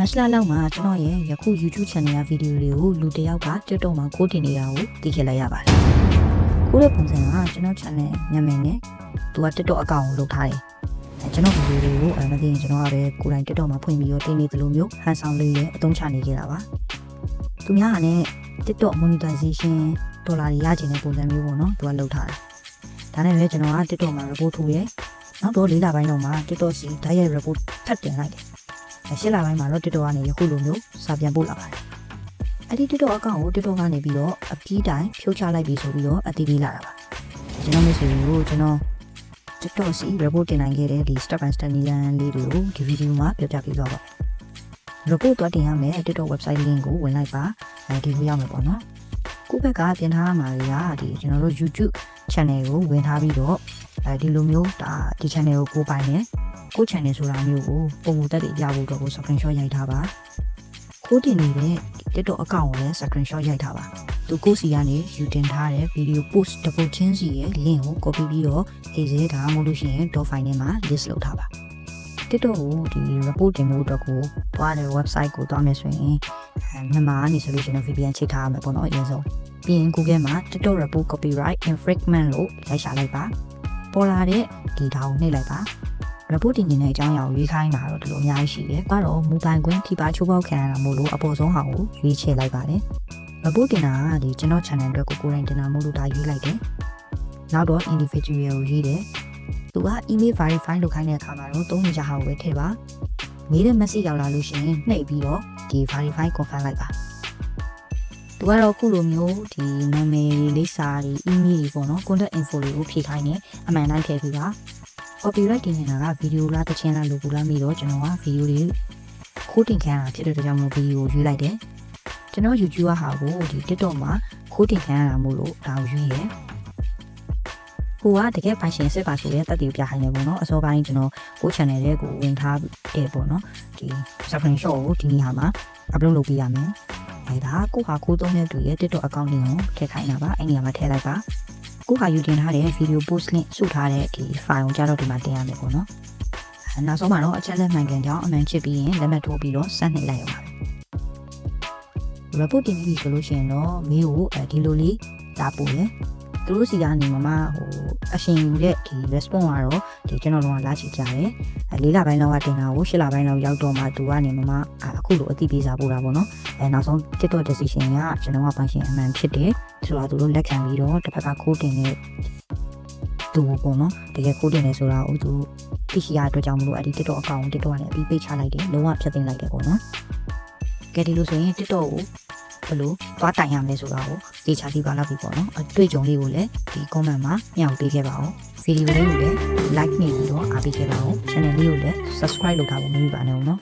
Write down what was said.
မတ်လလောက်မှာကျွန်တော်ရဲ့ယခု YouTube channel ရဗီဒီယိုတွေကိုလူတစ်ယောက်က TikTok မှာကိုးတင်နေတာကိုသိခဲ့လိုက်ရပါတယ်။ကိုးတဲ့ပုံစံကကျွန်တော် channel နာမည်နဲ့သူက TikTok အကောင့်ကိုလုပ်ထားတယ်။အဲကျွန်တော်ဗီဒီယိုတွေကိုအဲမသိရင်ကျွန်တော်ကပဲကိုယ်တိုင် TikTok မှာဖွင့်ပြီးတော့တင်နေသလိုမျိုးဟန်ဆောင်လေးနဲ့အသုံးချနေကြတာပါ။သူများကလည်း TikTok monetization ဒေါ်လာတွေရချင်တဲ့ပုံစံမျိုးပေါ့နော်သူကလုပ်ထားတယ်။ဒါနဲ့ပဲကျွန်တော်က TikTok မှာ report ထုတ်ရဲ။နောက်တော့လေးလပိုင်းတော့မှ TikTok စီ direct report ထပ်တင်လိုက်တယ်။ အဲရှစ်လပိုင်းမှာတော့ TikTok ကနေယခုလိုမျိုးစာပြန်ပို့လာပါတယ်။အဲ့ဒီ TikTok အကောင့်ကို TikTok ကနေပြီးတော့အပြီးတိုင်ဖြုတ်ချလိုက်ပြီဆိုပြီးတော့အတည်ပြုလာတာပါ။ကျွန်တော်မျိုးဆိုကိုကျွန်တော် TikTok စီ report တင်နိုင်ခဲ့တဲ့ဒီ step by step နည်းလမ်းလေးတွေကိုဒီဗီဒီယိုမှာပြောပြပေးသွားပါမယ်။ report တွားတင်ရမယ် TikTok website link ကိုဝင်လိုက်ပါအဲဒီကိုရောက်မယ်ပေါ့နော်။ကိုယ့်ဘက်ကပြင်ထားမှာတွေကဒီကျွန်တော်တို့ YouTube channel ကိုဝင်ထားပြီးတော့အဲဒီလိုမျိုးဒါဒီ channel ကိုကိုယ်ပိုင်နေ ကို channel ဆိုတာမျိုးကိုပုံမူတက်တွေရဖို့တော့ကို screenshot ရိုက်ထားပါကိုတင်နေတဲ့ TikTok account ကိုလည်း screenshot ရိုက်ထားပါသူကိုစီကနေယူတင်ထားတဲ့ video post တစ်ပုတ်ချင်းစီရဲ့ link ကို copy ပြီးတော့အေးစေဒါမှမဟုတ်လို့ရှိရင် doc file ထဲမှာ list လုပ်ထားပါ TikTok ကိုဒီ report တင်ဖို့အတွက်ကိုတွားတဲ့ website ကိုတွားမယ်ဆိုရင်အဲမြန်မာကနေဆိုလို့ရှိရင် VPN ချိတ်ထားရမယ်ပေါ့နော်အရင်ဆုံးပြီးရင် Google မှာ TikTok report copyright infringement လို့ရိုက်ရှာလိုက်ပါပေါ်လာတဲ့ဒီဒါကိုနှိပ်လိုက်ပါ report တင်နေတဲ့အကြောင်းအရာကိုရွေးခိုင်းတာတော့ဒီလိုအများကြီးရှိတယ်။ကတော့မူပိုင်ခွင့်ထိပါချိုးပေါက်ခံရတာမို့လို့အပေါ်ဆုံးဟာကိုရွေးချယ်လိုက်ပါတယ်။ report တင်တာကဒီကျွန်တော် channel အတွက်ကိုကိုယ်တိုင်တင်တာမို့လို့ဒါရွေးလိုက်တယ်။နောက်တော့ individual ကိုရွေးတယ်။သူက email verify လုပ်ခိုင်းတဲ့အခါမှာတော့သုံးနေကြဟာကိုပဲထည့်ပါ။မေးတဲ့ message ရောက်လာလို့ရှိရင်နှိပ်ပြီးတော့ဒီ verify confirm လိုက်ပါ။သူကတော့ခုလိုမျိုးဒီနာမည်လေးလိပ်စာတွေ email တွေပေါ့နော် contact info တွေကိုဖြည့်ခိုင်းနေအမှန်တိုင်းထည့်ပြီးပါ copyright တင်နေတာကဗီဒီယိုလားတစ်ချင်းလားလို့ကူလားမိတော့ကျွန်တော်ကဗီဒီယိုတွေခိုးတင်ခံရတာဖြစ်တဲ့အတွက်ကြောင့်မို့ဗီဒီယိုကိုရွေးလိုက်တယ်ကျွန်တော် YouTube ကဟာကိုဒီ TikTok မှာခိုးတင်ခံရတာမို့လို့ဒါကိုရွေးရယ်ဟိုကတကယ်ပိုင်ရှင်စစ်ပါဆိုတဲ့တက်တီကိုပြခိုင်းနေပေါ့နော်အစောပိုင်းကျွန်တော်ကို channel လေးကိုဝင်ထားတယ်ပေါ့နော်ဒီ screenshot ကိုဒီနေ့ဟာမှာ upload လုပ်ပေးရမယ်အဲဒါကိုဟာခိုးသုံးတဲ့သူရဲ့ TikTok account လေးကိုထည့်ခိုင်းတာပါအဲ့ဒီမှာထည့်လိုက်ပါ ကိုဟာယူတင်ထားတဲ့ video post link စုထားတဲ့ဒီ file ကိုကြတော့ဒီမှာတင်ရမယ်ပေါ့နော်အဲနောက်ဆုံးမှာတော့အချက်လက်မှန်ကန်ကြောင်းအမှန်ချစ်ပြီးရင်လက်မှတ်ထိုးပြီးတော့စမ်းနှိပ်လိုက်ရပါမယ် report တင်ပြီးဆိုလို့ရှိရင်တော့မင်းကိုအဲဒီလိုလေးတာပို့ရယ်သူတို့စီကနေမမဟိုအရှင်ယူတဲ့ဒီ response ကတော့ဒီကျွန်တော်တို့ကလာချီကြတယ်အဲ၄လပိုင်းလောက်ကတင်တာကို၈လပိုင်းလောက်ရောက်တော့မှသူကနေမမအခုလိုအသိပေးစာပို့တာပေါ့နော်အဲနောက်ဆုံး TikTok decision ကကျွန်တော်ကပိုင်ရှင်အမှန်ဖြစ်တယ် ဆိုတာသူတို့လက်ခံပြီးတော့တစ်ဖက်ကခိုးတင်တဲ့သူပေါ့နော်တကယ်ခိုးတင်နေဆိုတာဟိုသူသိရှိရတဲ့အတွက်ကြောင့်မလို့အဲ့ဒီ TikTok အကောင့်ကို TikTok ကနေအပြီးပိတ်ချလိုက်တယ်လုံးဝဖျက်သိမ်းလိုက်တယ်ပေါ့နော်ကဲဒီလိုဆိုရင် TikTok ကိုဘယ်လိုသွားတိုင်ရမလဲဆိုတာကိုသိချာသိပါလောက်ပြီပေါ့နော်အတွေ့အကြုံလေးကိုလည်းဒီ comment မှာညှောက်ပေးခဲ့ပါအောင်ဗီဒီယိုလေးကိုလည်း like နေပြီးတော့အားပေးခဲ့ပါအောင် channel လေးကိုလည်း subscribe လုပ်ထားဖို့မမေ့ပါနဲ့ဦးနော်